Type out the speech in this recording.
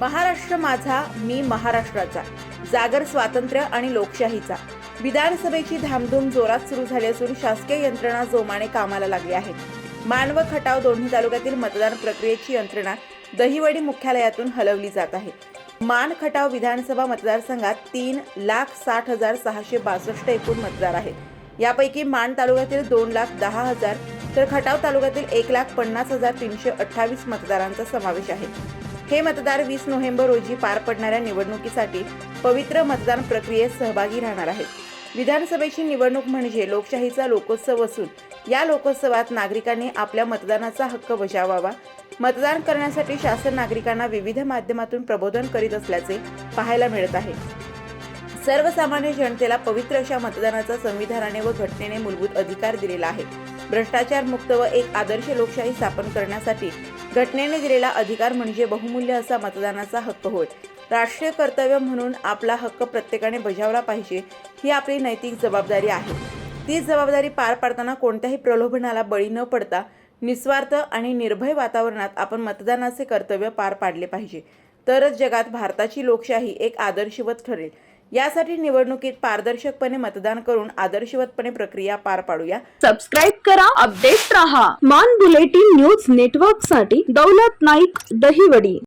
महाराष्ट्र माझा मी महाराष्ट्राचा. जागर स्वातंत्र्य आणि लोकशाहीचा. विधानसभेची धामधूम जोरात सुरू झाली असून शासकीय यंत्रणा जोमाने कामाला लागली आहे. मान व खटाव दोन्ही तालुक्यातील मतदान प्रक्रियेची यंत्रणा दहिवडी मुख्यालयातून हलवली जात आहे. मान खटाव विधानसभा मतदारसंघात तीन लाख साठ हजार सहाशे बासष्ट एकूण मतदार आहेत. यापैकी मान तालुक्यातील दोन लाख दहा हजार तर खटाव तालुक्यातील एक लाख पन्नास हजार तीनशे अठ्ठावीस मतदारांचा समावेश आहे. हे मतदार वीस नोव्हेंबर रोजी पार पडणाऱ्या निवडणुकीसाठी पवित्र मतदान प्रक्रियेत सहभागी राहणार आहेत. विधानसभेची निवडणूक म्हणजे लोकशाहीचा लोकोत्सव असून या लोकोत्सवात नागरिकांनी आपल्या मतदानाचा हक्क बजावावा. मतदान करण्यासाठी शासन नागरिकांना विविध माध्यमातून प्रबोधन करीत असल्याचे पाहायला मिळत आहे. सर्वसामान्य जनतेला पवित्र अशा मतदानाचा संविधानाने व घटनेने मूलभूत अधिकार दिलेला आहे. भ्रष्टाचार मुक्त व एक आदर्श लोकशाही स्थापन करण्यासाठी घटनेने दिलेला अधिकार म्हणजे बहुमूल्य असा मतदानाचा हक्क होय. राष्ट्रीय कर्तव्य म्हणून आपला हक्क प्रत्येकाने बजावला पाहिजे ही आपली नैतिक जबाबदारी आहे. ती जबाबदारी पार पाडताना कोणत्याही प्रलोभनाला बळी न पडता निस्वार्थ आणि निर्भय वातावरणात आपण मतदानाचे कर्तव्य पार पाडले पाहिजे. तरच जगात भारताची लोकशाही एक आदर्शवत ठरेल. यासाठी निवडणुकीत पारदर्शकपणे मतदान करून आदर्शवतपणे प्रक्रिया पार पाडूया. सबस्क्राईब करा अपडेट राहा. मान बुलेटिन न्यूज नेटवर्कसाठी दौलत नाईक दहिवडी.